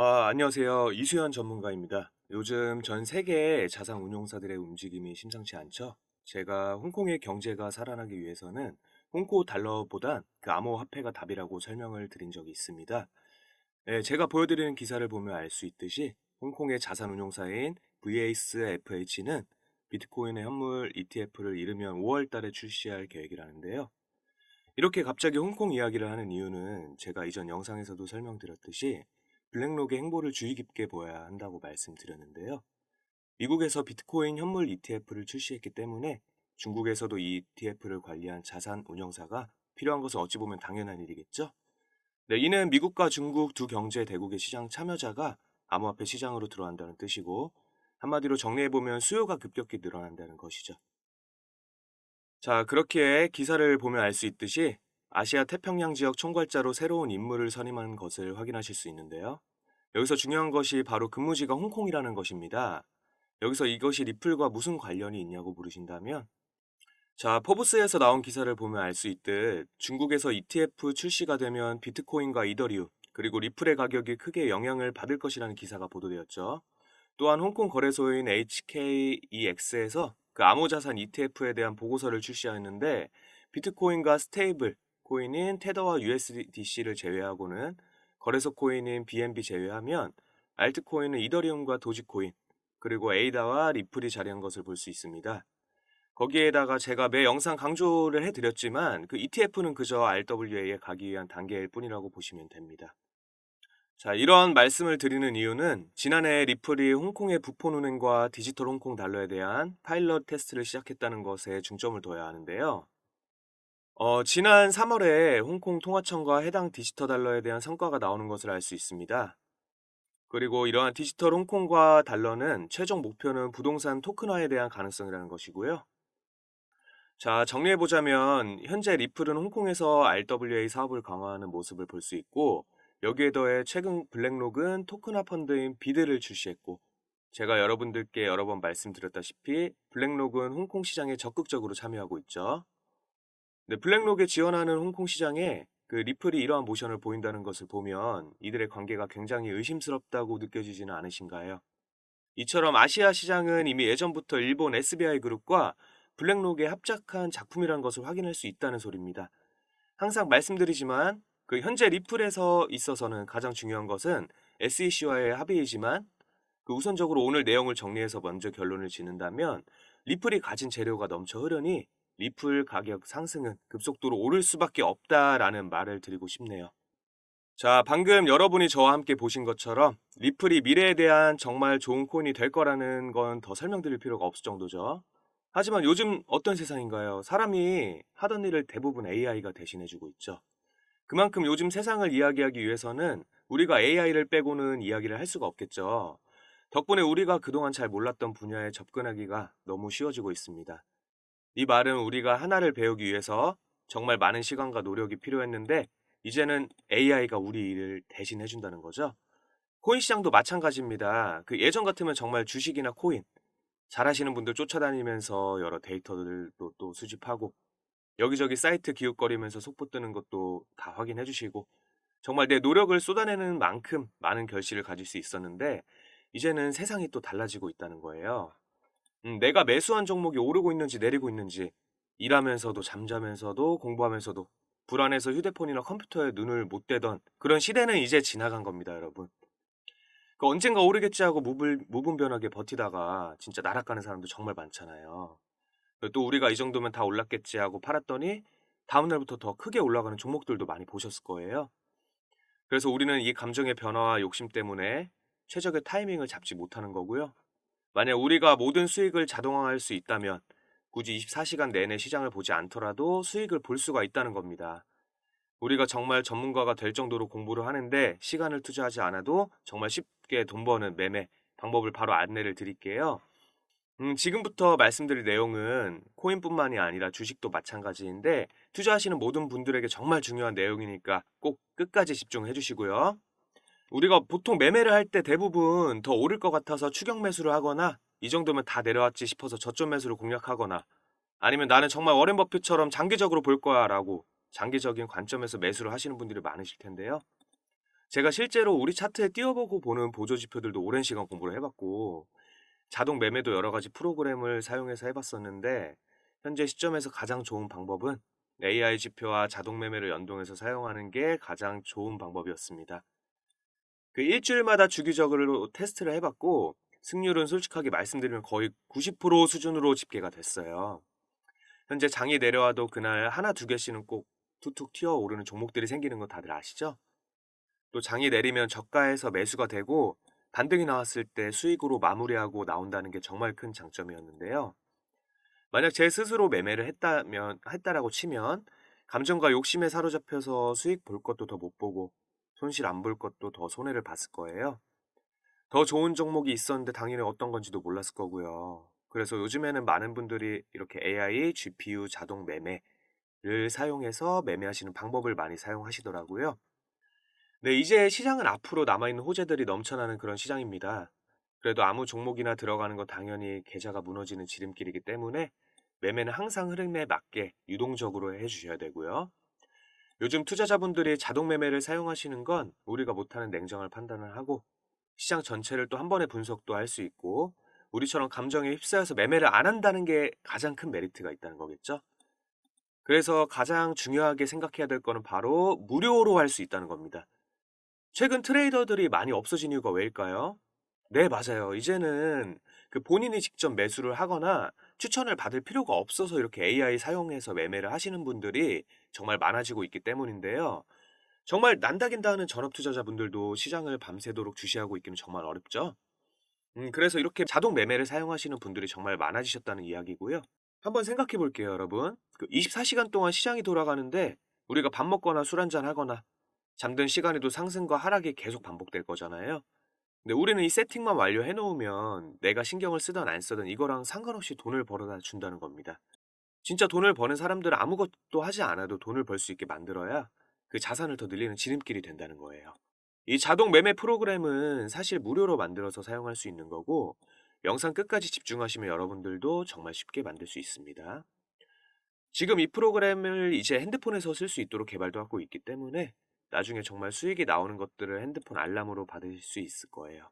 아, 안녕하세요. 이수연 전문가입니다. 요즘 전 세계의 자산 운용사들의 움직임이 심상치 않죠? 제가 홍콩의 경제가 살아나기 위해서는 홍콩 달러보단 그 암호화폐가 답이라고 설명을 드린 적이 있습니다. 네, 제가 보여드리는 기사를 보면 알 수 있듯이 홍콩의 자산 운용사인 VASFH는 비트코인의 현물 ETF를 이르면 5월 달에 출시할 계획이라는데요. 이렇게 갑자기 홍콩 이야기를 하는 이유는 제가 이전 영상에서도 설명드렸듯이 블랙록의 행보를 주의 깊게 보아야 한다고 말씀드렸는데요. 미국에서 비트코인 현물 ETF를 출시했기 때문에 중국에서도 이 ETF를 관리한 자산 운영사가 필요한 것은 어찌 보면 당연한 일이겠죠? 네, 이는 미국과 중국 두 경제 대국의 시장 참여자가 암호화폐 시장으로 들어간다는 뜻이고 한마디로 정리해보면 수요가 급격히 늘어난다는 것이죠. 자, 그렇게 기사를 보면 알 수 있듯이 아시아 태평양 지역 총괄자로 새로운 인물을 선임한 것을 확인하실 수 있는데요. 여기서 중요한 것이 바로 근무지가 홍콩이라는 것입니다. 여기서 이것이 리플과 무슨 관련이 있냐고 물으신다면 자, 포브스에서 나온 기사를 보면 알 수 있듯 중국에서 ETF 출시가 되면 비트코인과 이더리움 그리고 리플의 가격이 크게 영향을 받을 것이라는 기사가 보도되었죠. 또한 홍콩 거래소인 HKEX에서 그 암호자산 ETF에 대한 보고서를 출시하였는데 비트코인과 스테이블 코인인 테더와 USDC를 제외하고는 거래소 코인인 BNB 제외하면 알트코인은 이더리움과 도지코인 그리고 에이다와 리플이 자리한 것을 볼 수 있습니다. 거기에다가 제가 매 영상 강조를 해드렸지만 그 ETF는 그저 RWA에 가기 위한 단계일 뿐이라고 보시면 됩니다. 자, 이런 말씀을 드리는 이유는 지난해 리플이 홍콩의 부폰은행과 디지털 홍콩 달러에 대한 파일럿 테스트를 시작했다는 것에 중점을 둬야 하는데요. 어, 지난 3월에 홍콩 통화청과 해당 디지털 달러에 대한 성과가 나오는 것을 알 수 있습니다. 그리고 이러한 디지털 홍콩과 달러는 최종 목표는 부동산 토큰화에 대한 가능성이라는 것이고요. 자, 정리해보자면, 현재 리플은 홍콩에서 RWA 사업을 강화하는 모습을 볼 수 있고, 여기에 더해 최근 블랙록은 토큰화 펀드인 비드를 출시했고, 제가 여러분들께 여러 번 말씀드렸다시피, 블랙록은 홍콩 시장에 적극적으로 참여하고 있죠. 네, 블랙록에 지원하는 홍콩 시장에 그 리플이 이러한 모션을 보인다는 것을 보면 이들의 관계가 굉장히 의심스럽다고 느껴지지는 않으신가요? 이처럼 아시아 시장은 이미 예전부터 일본 SBI 그룹과 블랙록의 합작한 작품이라는 것을 확인할 수 있다는 소리입니다. 항상 말씀드리지만 그 현재 리플에서 있어서는 가장 중요한 것은 SEC와의 합의이지만 그 우선적으로 오늘 내용을 정리해서 먼저 결론을 짓는다면 리플이 가진 재료가 넘쳐 흐르니 리플 가격 상승은 급속도로 오를 수밖에 없다라는 말을 드리고 싶네요. 자, 방금 여러분이 저와 함께 보신 것처럼 리플이 미래에 대한 정말 좋은 코인이 될 거라는 건 더 설명드릴 필요가 없을 정도죠. 하지만 요즘 어떤 세상인가요? 사람이 하던 일을 대부분 AI가 대신해주고 있죠. 그만큼 요즘 세상을 이야기하기 위해서는 우리가 AI를 빼고는 이야기를 할 수가 없겠죠. 덕분에 우리가 그동안 잘 몰랐던 분야에 접근하기가 너무 쉬워지고 있습니다. 이 말은 우리가 하나를 배우기 위해서 정말 많은 시간과 노력이 필요했는데 이제는 AI가 우리 일을 대신 해 준다는 거죠. 코인 시장도 마찬가지입니다. 그 예전 같으면 정말 주식이나 코인 잘하시는 분들 쫓아다니면서 여러 데이터들도 또 수집하고 여기저기 사이트 기웃거리면서 속보 뜨는 것도 다 확인해 주시고 정말 내 노력을 쏟아내는 만큼 많은 결실을 가질 수 있었는데 이제는 세상이 또 달라지고 있다는 거예요. 음, 내가 매수한 종목이 오르고 있는지 내리고 있는지 일하면서도 잠자면서도 공부하면서도 불안해서 휴대폰이나 컴퓨터에 눈을 못 떼던 그런 시대는 이제 지나간 겁니다, 여러분. 그 언젠가 오르겠지 하고 무불, 무분별하게 버티다가 진짜 날아가는 사람도 정말 많잖아요. 또 우리가 이 정도면 다 올랐겠지 하고 팔았더니 다음날부터 더 크게 올라가는 종목들도 많이 보셨을 거예요. 그래서 우리는 이 감정의 변화와 욕심 때문에 최적의 타이밍을 잡지 못하는 거고요. 만약 우리가 모든 수익을 자동화할 수 있다면 굳이 24시간 내내 시장을 보지 않더라도 수익을 볼 수가 있다는 겁니다. 우리가 정말 전문가가 될 정도로 공부를 하는데 시간을 투자하지 않아도 정말 쉽게 돈 버는 매매 방법을 바로 안내를 드릴게요. 음, 지금부터 말씀드릴 내용은 코인뿐만이 아니라 주식도 마찬가지인데 투자하시는 모든 분들에게 정말 중요한 내용이니까 꼭 끝까지 집중해 주시고요. 우리가 보통 매매를 할 때 대부분 더 오를 것 같아서 추격 매수를 하거나 이 정도면 다 내려왔지 싶어서 저점 매수를 공략하거나 아니면 나는 정말 워렌 버핏처럼 장기적으로 볼 거야 라고 장기적인 관점에서 매수를 하시는 분들이 많으실 텐데요. 제가 실제로 우리 차트에 띄워보고 보는 보조 지표들도 오랜 시간 공부를 해봤고, 자동 매매도 여러 가지 프로그램을 사용해서 해봤었는데, 현재 시점에서 가장 좋은 방법은 AI 지표와 자동 매매를 연동해서 사용하는 게 가장 좋은 방법이었습니다. 그 일주일마다 주기적으로 테스트를 해봤고, 승률은 솔직하게 말씀드리면 거의 90% 수준으로 집계가 됐어요. 현재 장이 내려와도 그날 하나 두 개씩은 꼭 툭툭 튀어 오르는 종목들이 생기는 거 다들 아시죠? 또 장이 내리면 저가에서 매수가 되고 반등이 나왔을 때 수익으로 마무리하고 나온다는 게 정말 큰 장점이었는데요. 만약 제 스스로 매매를 했다면 했다라고 치면 감정과 욕심에 사로잡혀서 수익 볼 것도 더 못 보고 손실 안 볼 것도 더 손해를 봤을 거예요. 더 좋은 종목이 있었는데 당연히 어떤 건지도 몰랐을 거고요. 그래서 요즘에는 많은 분들이 이렇게 AI, GPU 자동 매매를 사용해서 매매하시는 방법을 많이 사용하시더라고요. 네, 이제 시장은 앞으로 남아있는 호재들이 넘쳐나는 그런 시장입니다. 그래도 아무 종목이나 들어가는 건 당연히 계좌가 무너지는 지름길이기 때문에 매매는 항상 흐름에 맞게 유동적으로 해주셔야 되고요. 요즘 투자자분들이 자동 매매를 사용하시는 건 우리가 못하는 냉정한 판단을 하고 시장 전체를 또 한 번에 분석도 할 수 있고 우리처럼 감정에 휩싸여서 매매를 안 한다는 게 가장 큰 메리트가 있다는 거겠죠. 그래서 가장 중요하게 생각해야 될 거는 바로 무료로 할 수 있다는 겁니다. 최근 트레이더들이 많이 없어진 이유가 왜일까요? 네, 맞아요. 이제는 그 본인이 직접 매수를 하거나 추천을 받을 필요가 없어서 이렇게 AI 사용해서 매매를 하시는 분들이 정말 많아지고 있기 때문인데요. 정말 난다긴다 하는 전업 투자자분들도 시장을 밤새도록 주시하고 있기는 정말 어렵죠. 음, 그래서 이렇게 자동 매매를 사용하시는 분들이 정말 많아지셨다는 이야기고요. 한번 생각해 볼게요, 여러분. 그 24시간 동안 시장이 돌아가는데 우리가 밥 먹거나 술 한잔 하거나 잠든 시간에도 상승과 하락이 계속 반복될 거잖아요. 근데 우리는 이 세팅만 완료해 놓으면 내가 신경을 쓰든 안 쓰든 이거랑 상관없이 돈을 벌어다 준다는 겁니다. 진짜 돈을 버는 사람들은 아무것도 하지 않아도 돈을 벌 수 있게 만들어야 그 자산을 더 늘리는 지름길이 된다는 거예요. 이 자동 매매 프로그램은 사실 무료로 만들어서 사용할 수 있는 거고 영상 끝까지 집중하시면 여러분들도 정말 쉽게 만들 수 있습니다. 지금 이 프로그램을 이제 핸드폰에서 쓸 수 있도록 개발도 하고 있기 때문에 나중에 정말 수익이 나오는 것들을 핸드폰 알람으로 받으실 수 있을 거예요.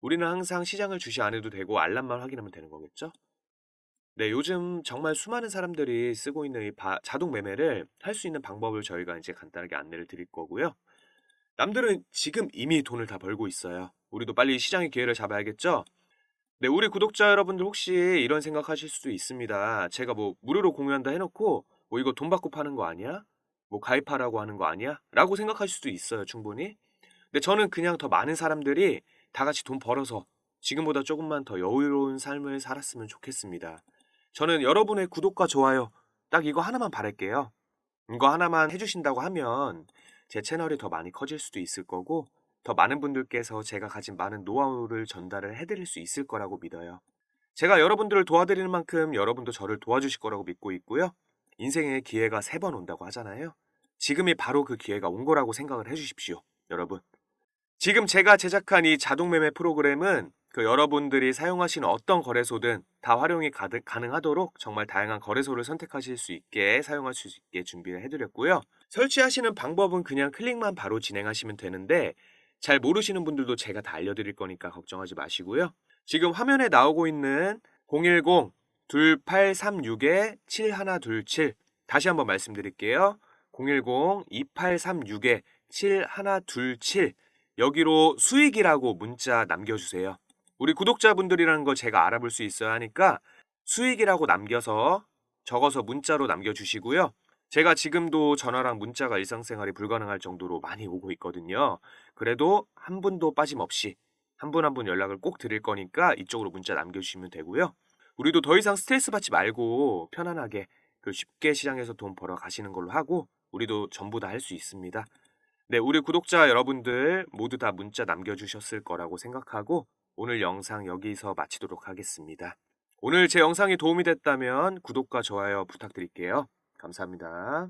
우리는 항상 시장을 주시 안 해도 되고 알람만 확인하면 되는 거겠죠? 네, 요즘 정말 수많은 사람들이 쓰고 있는 이 바- 자동 매매를 할 수 있는 방법을 저희가 이제 간단하게 안내를 드릴 거고요. 남들은 지금 이미 돈을 다 벌고 있어요. 우리도 빨리 시장의 기회를 잡아야겠죠? 네, 우리 구독자 여러분들 혹시 이런 생각하실 수도 있습니다. 제가 뭐 무료로 공유한다 해놓고 뭐 이거 돈 받고 파는 거 아니야? 뭐 가입하라고 하는 거 아니야? 라고 생각하실 수도 있어요, 충분히. 근데 저는 그냥 더 많은 사람들이 다 같이 돈 벌어서 지금보다 조금만 더 여유로운 삶을 살았으면 좋겠습니다. 저는 여러분의 구독과 좋아요, 딱 이거 하나만 바랄게요. 이거 하나만 해주신다고 하면 제 채널이 더 많이 커질 수도 있을 거고, 더 많은 분들께서 제가 가진 많은 노하우를 전달을 해드릴 수 있을 거라고 믿어요. 제가 여러분들을 도와드리는 만큼 여러분도 저를 도와주실 거라고 믿고 있고요. 인생에 기회가 세 번 온다고 하잖아요. 지금이 바로 그 기회가 온 거라고 생각을 해주십시오, 여러분. 지금 제가 제작한 이 자동 매매 프로그램은 그 여러분들이 사용하시는 어떤 거래소든 다 활용이 가드- 가능하도록 정말 다양한 거래소를 선택하실 수 있게 사용할 수 있게 준비를 해드렸고요. 설치하시는 방법은 그냥 클릭만 바로 진행하시면 되는데 잘 모르시는 분들도 제가 다 알려드릴 거니까 걱정하지 마시고요. 지금 화면에 나오고 있는 010 2836에 7127 다시 한번 말씀드릴게요. 010 2836에 7127 여기로 수익이라고 문자 남겨주세요. 우리 구독자분들이라는 걸 제가 알아볼 수 있어야 하니까 수익이라고 남겨서 적어서 문자로 남겨주시고요. 제가 지금도 전화랑 문자가 일상생활이 불가능할 정도로 많이 오고 있거든요. 그래도 한 분도 빠짐없이 한 분 한 분 연락을 꼭 드릴 거니까 이쪽으로 문자 남겨주시면 되고요. 우리도 더 이상 스트레스 받지 말고 편안하게 그 쉽게 시장에서 돈 벌어 가시는 걸로 하고 우리도 전부 다 할 수 있습니다. 네, 우리 구독자 여러분들 모두 다 문자 남겨주셨을 거라고 생각하고 오늘 영상 여기서 마치도록 하겠습니다. 오늘 제 영상이 도움이 됐다면 구독과 좋아요 부탁드릴게요. 감사합니다.